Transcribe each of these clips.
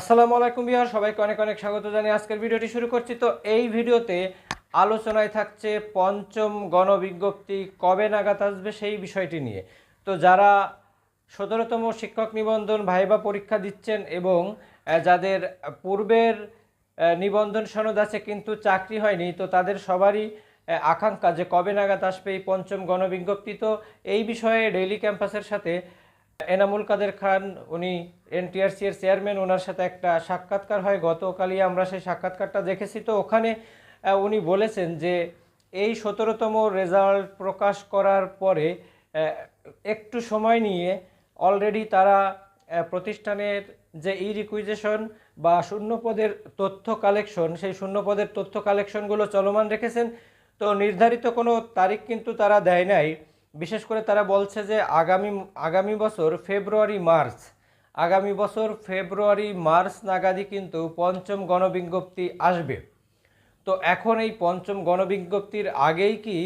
আসসালামু আলাইকুম বিহার সবাইকে অনেক অনেক স্বাগত জানিয়ে আজকের ভিডিওটি শুরু করছি। তো এই ভিডিওতে আলোচনায় থাকছে পঞ্চম গণবিজ্ঞপ্তি কবে নাগাদ আসবে সেই বিষয়টি নিয়ে। তো যারা সতেরোতম শিক্ষক নিবন্ধন ভাইবা পরীক্ষা দিচ্ছেন এবং যাদের পূর্বের নিবন্ধন সনদ আছে কিন্তু চাকরি হয়নি, তো তাদের সবারই আকাঙ্ক্ষা যে কবে নাগাদ আসবে এই পঞ্চম গণবিজ্ঞপ্তি। তো এই বিষয়ে ডেইলি ক্যাম্পাসের সাথে এনামুল কাদের খান, উনি এনটিআরসি এর চেয়ারম্যান ওনার সাথে একটা সাক্ষাৎকার হয়। গতকালই আমরা সেই সাক্ষাৎকারটা দেখেছি। তো ওখানে উনি বলেছেন যে, এই সতেরোতম রেজাল্ট প্রকাশ করার পরে একটু সময় নিয়ে অলরেডি তারা প্রতিষ্ঠানের যে ই রিকুইজেশন বা শূন্যপদের তথ্য কালেকশন, সেই শূন্যপদের তথ্য কালেকশনগুলো চলমান রেখেছেন। তো নির্ধারিত কোনো তারিখ কিন্তু তারা দেয় নাই। বিশেষ করে তারা বলছে যে আগামী আগামী বছর ফেব্রুয়ারি, মার্চ। আগামী বছর ফেব্রুয়ারি, মার্চ নাগাদই কিন্তু পঞ্চম গণবিজ্ঞপ্তি আসবে। তো এখন এই পঞ্চম গণবিজ্ঞপ্তির আগেই কি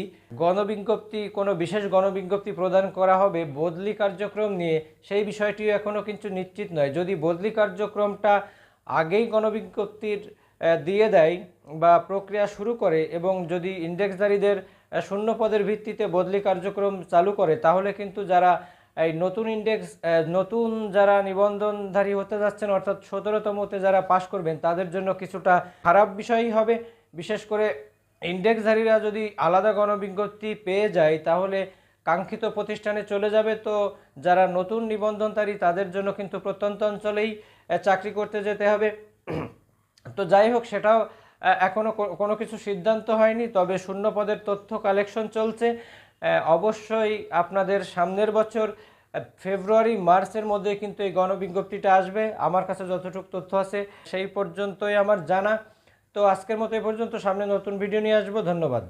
গণবিজ্ঞপ্তি, কোনো বিশেষ গণবিজ্ঞপ্তি প্রদান করা হবে বদলি কার্যক্রম নিয়ে, সেই বিষয়টিও এখনও কিন্তু নিশ্চিত নয়। যদি বদলি কার্যক্রমটা আগেই গণবিজ্ঞপ্তির দিয়ে দেয় বা প্রক্রিয়া শুরু করে এবং যদি ইন্ডেক্সধারীদের শূন্য পদের ভিত্তিতে বদলি কার্যক্রম চালু করে, তাহলে কিন্তু যারা এই নতুন ইন্ডেক্স নতুন যারা নিবন্ধনধারী হতে যাচ্ছেন, অর্থাৎ সতেরোতমতে যারা পাশ করবেন, তাদের জন্য কিছুটা খারাপ বিষয়ই হবে। বিশেষ করে ইন্ডেক্সধারীরা যদি আলাদা গণবিজ্ঞপ্তি পেয়ে যায়, তাহলে কাঙ্ক্ষিত প্রতিষ্ঠানে চলে যাবে। তো যারা নতুন নিবন্ধনধারী, তাদের জন্য কিন্তু প্রত্যন্ত অঞ্চলেই চাকরি করতে যেতে হবে। তো যাই হোক, সেটাও এখনও এখনও কোনো কিছু সিদ্ধান্ত হয়নি, তবে শূন্য পদের তথ্য কালেকশন চলছে। অবশ্যই আপনাদের সামনের বছর ফেব্রুয়ারি, মার্চের মধ্যে কিন্তু এই গণবিজ্ঞপ্তিটা আসবে। আমার কাছে যতটুকু তথ্য আছে, সেই পর্যন্তই আমার জানা। তো আজকের মতো এই পর্যন্ত, সামনে নতুন ভিডিও নিয়ে আসব। ধন্যবাদ।